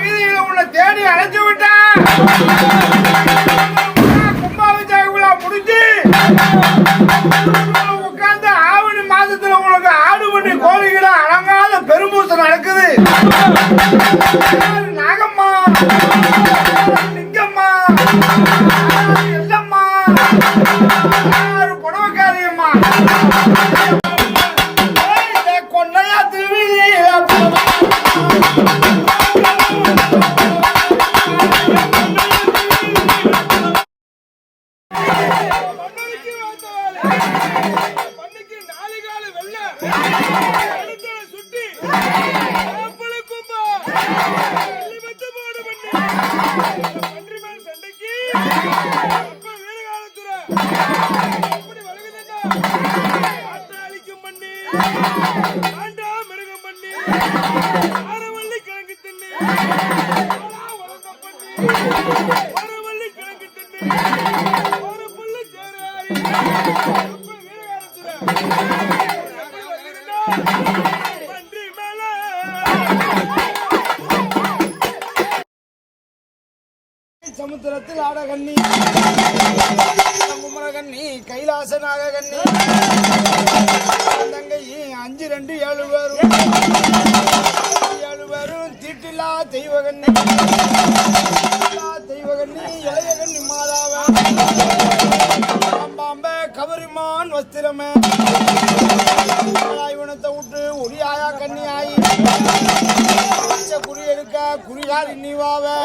வீதியில உன்னை தேடி அழைச்சு விட்டேன் கும்பாபிஷேக விழா முடிஞ்சு. உட்கார்ந்து ஆவணி மாதத்துல உங்களுக்கு ஆடு பண்ணி கோழிகளை அலங்காத பெரும்பூசம் நடக்குது. நாகம்மா லிங்கம்மா எல்லம்மா. பண்ணைக்கு நாலு காலு வெள்ளை. கழுத்துல சுட்டி. ஆப்பிள கும்பா. வெள்ளி மெத்து போடு பண்ணி. பன்றி மேல் சண்டைக்கு. அப்ப வீரகாலத்துறை. எப்படி வழங்குதுன்னா? ஆட்டை அழிக்கும் பண்ணி. ஆண்டா மிருகம் பண்ணி. ஆரவள்ளி கிழங்கு தின்னி. பண்ணி. சமுத்திரத்தில் ஆடகண்ணி. குமரகண்ணி கைலாச நாககண்ணி தங்கை அஞ்சு ரெண்டு ஏழு பேரும். ஏழு பேரும் தீட்டில்லா தெய்வகண்ணி. தீட்டில்லா தெய்வகண்ணி இளையகண்ணி மாதா. வஸ்திரமே. இவனத்தை விட்டு ஒளியாயா கண்ணி குறி எடுக்க குறிகாரி நீவாவே